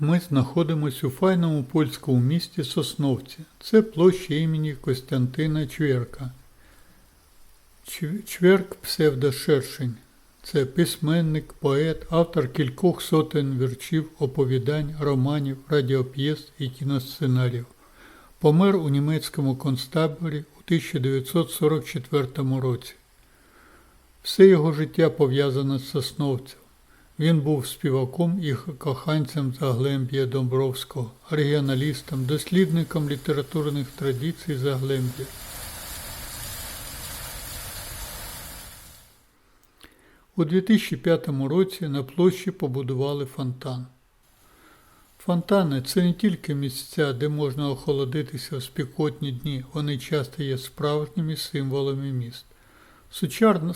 Ми знаходимося у файному польському місті Сосновці. Це площа імені Костянтина Чверка. Чверк псевдошершень. Це письменник, поет, автор кількох сотень віршів, оповідань, романів, радіоп'єс і кіносценаріїв. Помер у німецькому концтаборі у 1944 році. Все його життя пов'язане з Сосновцем. Він був співаком і коханцем Заглембія Домбровського, регіоналістом, дослідником літературних традицій Заглембія. У 2005 році на площі побудували фонтан. Фонтани це не тільки місця, де можна охолодитися в спекотні дні, вони часто є справжніми символами міст. Сучасна,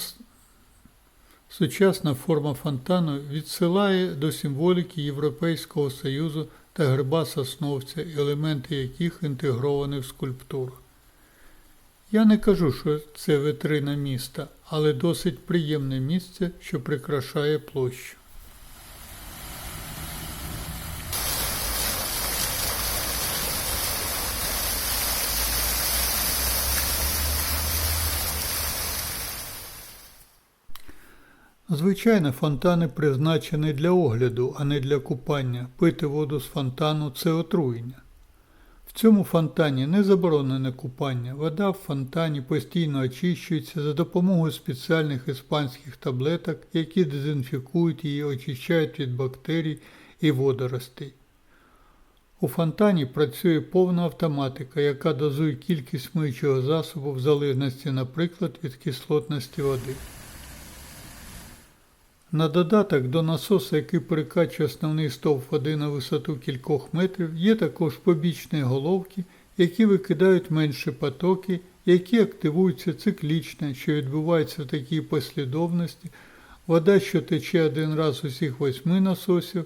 сучасна форма фонтану відсилає до символіки Європейського Союзу та герба Сосновця, елементи яких інтегровані в скульптуру. Я не кажу, що це витрина міста, але досить приємне місце, що прикрашає площу. Звичайно, фонтани призначені для огляду, а не для купання. Пити воду з фонтану це отруєння. В цьому фонтані не заборонене купання. Вода в фонтані постійно очищується за допомогою спеціальних іспанських таблеток, які дезінфікують її, очищають від бактерій і водоростей. У фонтані працює повна автоматика, яка дозує кількість миючого засобу в залежності, наприклад, від кислотності води. На додаток до насоса, який перекачує основний стовп води на висоту кількох метрів, є також побічні головки, які викидають менші потоки, які активуються циклічно, що відбувається в такій послідовності. Вода, що тече один раз усіх восьми насосів,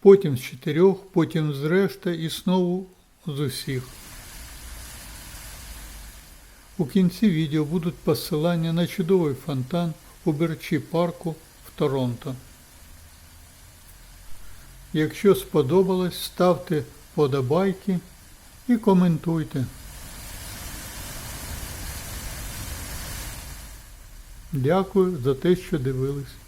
потім з чотирьох, потім з решти і знову з усіх. У кінці відео будуть посилання на чудовий фонтан у Берчі парку Торонто. Якщо сподобалось, ставте подобайки і коментуйте. Дякую за те, що дивились.